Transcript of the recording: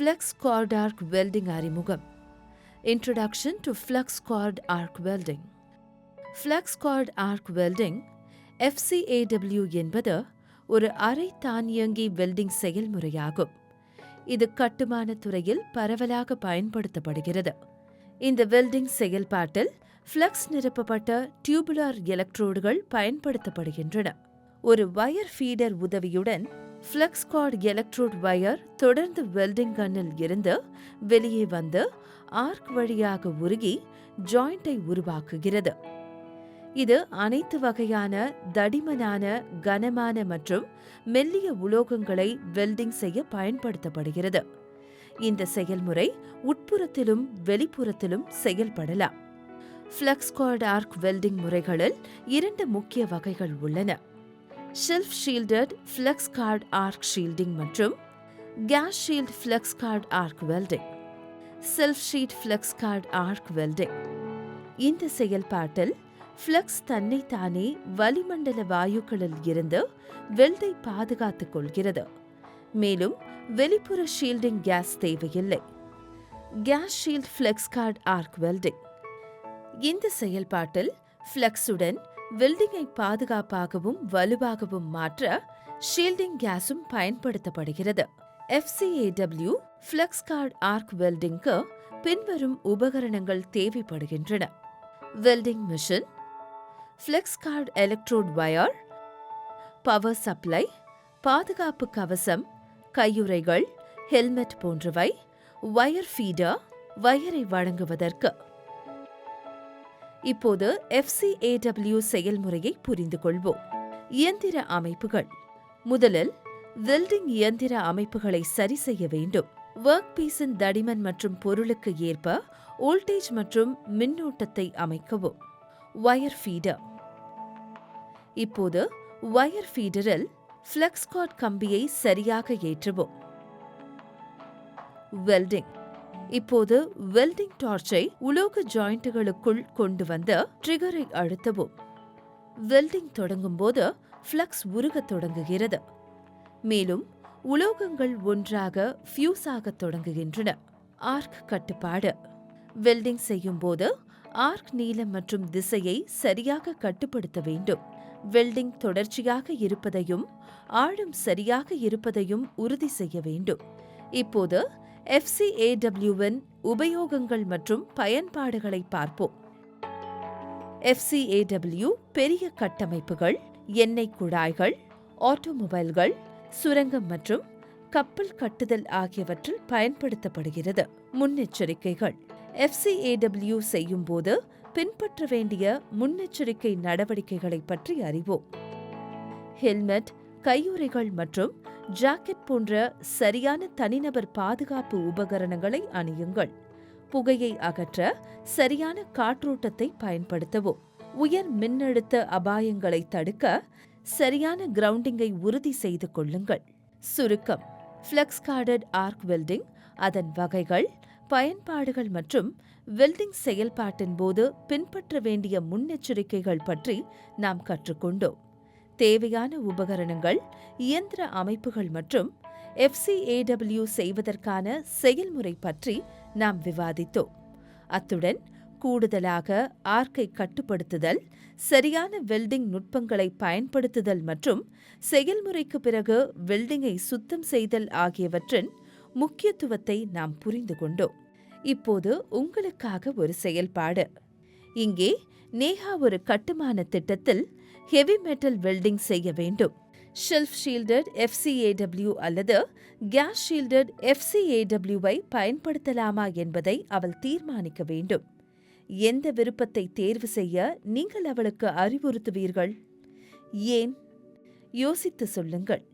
Flex cored arc welding அறிமுகம் introduction to flux cored arc welding flux cored arc welding FCAW என்பது ஒரு அரை தானியங்கி வெல்டிங் செயல்முறையாகும். இது கட்டுமான துறையில் பரவலாக பயன்படுத்தப்படுகிறது. இந்த வெல்டிங் செயல்பாட்டில் ஃப்ளக்ஸ் நிரப்பப்பட்ட டியூபுலார் எலக்ட்ரோடுகள் பயன்படுத்தப்படுகின்றன. ஒரு வயர் ஃபீடர் உதவியுடன் ஃப்ளக்ஸ் கார்டு எலக்ட்ரோட் வயர் தொடர்ந்து வெல்டிங் கன்னில் இருந்து வெளியே வந்து ஆர்க் வழியாக உருகி ஜாயிண்டை உருவாக்குகிறது. இது அனைத்து வகையான தடிமனான கனமான மற்றும் மெல்லிய உலோகங்களை வெல்டிங் செய்ய பயன்படுத்தப்படுகிறது. இந்த செயல்முறை உட்புறத்திலும் வெளிப்புறத்திலும் செயல்படலாம். ஃப்ளக்ஸ்கார்டு ஆர்க் வெல்டிங் முறைகளில் இரண்டு முக்கிய வகைகள் உள்ளன. Self shielded flux cored arc shielding மற்றும் gas shield flux cored arc welding self shield flux cored arc welding இந்த செயல்பாட்டில் ஃப்ளெக்ஸ் தன்னைத்தானே வளிமண்டல வாயுக்களில் இருந்து வெல்டை பாதுகாத்துக் கொள்கிறது. மேலும் வெளிப்புற ஷீல்டிங் கேஸ் தேவையில்லை. Gas shield flux cored arc welding இந்த செயல்பாட்டில் ஃப்ளெக்ஸுடன் வெல்டிங்கை பாதுகாப்பாகவும் வலுவாகவும் மாற்ற ஷீல்டிங் கேஸும் பயன்படுத்தப்படுகிறது. எஃப்சிஏடபிள்யூ ஃப்ளெக்ஸ் கார்டு ஆர்க் வெல்டிங்க்கு பின்வரும் உபகரணங்கள் தேவைப்படுகின்றன. Welding machine flux cored electrode wire power supply பாதுகாப்பு கவசம் கையுறைகள் ஹெல்மெட் போன்றவை வயர் ஃபீடர் வயரை வழங்குவதற்கு. இப்போது எஃப்சிஏடபிள்யூ செயல்முறையை புரிந்து கொள்வோம் இயந்திர அமைப்புகள். முதலில் வெல்டிங் இயந்திர அமைப்புகளை சரி செய்ய வேண்டும். ஒர்க் பீஸின் தடிமன் மற்றும் பொருளுக்கு ஏற்ப வோல்டேஜ் மற்றும் மின்னோட்டத்தை அமைக்கவும். வயர் ஃபீடர் இப்போது வயர் ஃபீடரில் ஃப்ளெக்ஸ்காட் கம்பியை சரியாக ஏற்றுவோம். வெல்டிங் இப்போது வெல்டிங் டார்ச்சை உலோக ஜாயிண்ட்டுகளுக்குள் கொண்டு வந்து ட்ரிகரை அழுத்தவும். வெல்டிங் தொடங்கும் போது ஃப்ளக்ஸ் உருகத் தொடங்குகிறது. மேலும் உலோகங்கள் ஒன்றாக ஃபியூஸ் ஆகத் தொடங்குகின்றன. ஆர்க் கட்டுப்பாடு. வெல்டிங் செய்யும் போது ஆர்க் நீளம் மற்றும் திசையை சரியாக கட்டுப்படுத்த வேண்டும். வெல்டிங் தொடர்ச்சியாக இருப்பதையும் ஆழம் சரியாக இருப்பதையும் உறுதி செய்ய வேண்டும். இப்போது எஃப்சிஏடபிள்யூவின் உபயோகங்கள் மற்றும் பயன்பாடுகளை பார்ப்போம். எஃப்சிஏடபிள்யூ பெரிய கட்டமைப்புகள் எண்ணெய் குழாய்கள் ஆட்டோமொபைல்கள் சுரங்கம் மற்றும் கப்பல் கட்டுதல் ஆகியவற்றில் பயன்படுத்தப்படுகிறது. முன்னெச்சரிக்கைகள். எஃப்சிஏடபிள்யூ செய்யும் போது பின்பற்ற வேண்டிய முன்னெச்சரிக்கை நடவடிக்கைகளை பற்றி அறிவோம். ஹெல்மெட் கையுறைகள் மற்றும் ஜாக்கெட் போன்ற சரியான தனிநபர் பாதுகாப்பு உபகரணங்களை அணியுங்கள். புகையை அகற்ற சரியான காற்றோட்டத்தை பயன்படுத்தவும். உயர் மின்னழுத்த அபாயங்களை தடுக்க சரியான கிரவுண்டிங்கை உறுதி செய்து கொள்ளுங்கள். சுருக்கம். ஃப்ளெக்ஸ் கார்டட் ஆர்க் வெல்டிங் அதன் வகைகள் பயன்பாடுகள் மற்றும் வெல்டிங் செயல்பாட்டின் போது பின்பற்ற வேண்டிய முன்னெச்சரிக்கைகள் பற்றி நாம் கற்றுக்கொண்டோம். தேவையான உபகரணங்கள் இயந்திர அமைப்புகள் மற்றும் எஃப்சிஏடபிள்யூ செய்வதற்கான செயல்முறை பற்றி நாம் விவாதித்தோம். அத்துடன் கூடுதலாக ஆர்க்கை கட்டுப்படுத்துதல் சரியான வெல்டிங் நுட்பங்களை பயன்படுத்துதல் மற்றும் செயல்முறைக்கு பிறகு வெல்டிங்கை சுத்தம் செய்தல் ஆகியவற்றின் முக்கியத்துவத்தை நாம் புரிந்து கொண்டோம். இப்போது உங்களுக்காக ஒரு செயல்பாடு. இங்கே நேஹா ஒரு கட்டுமான திட்டத்தில் ஹெவி மெட்டல் வெல்டிங் செய்ய வேண்டும். ஷெல்ஃப் ஷீல்டட் எஃப்சிஏடபிள்யூ அல்லது கேஸ் ஷீல்டட் எஃப்சிஏடபிள்யூவை பயன்படுத்தலாமா என்பதை அவள் தீர்மானிக்க வேண்டும். எந்த விருப்பத்தை தேர்வு செய்ய நீங்கள் அவளுக்கு அறிவுறுத்துவீர்கள்? ஏன்? யோசித்து சொல்லுங்கள்.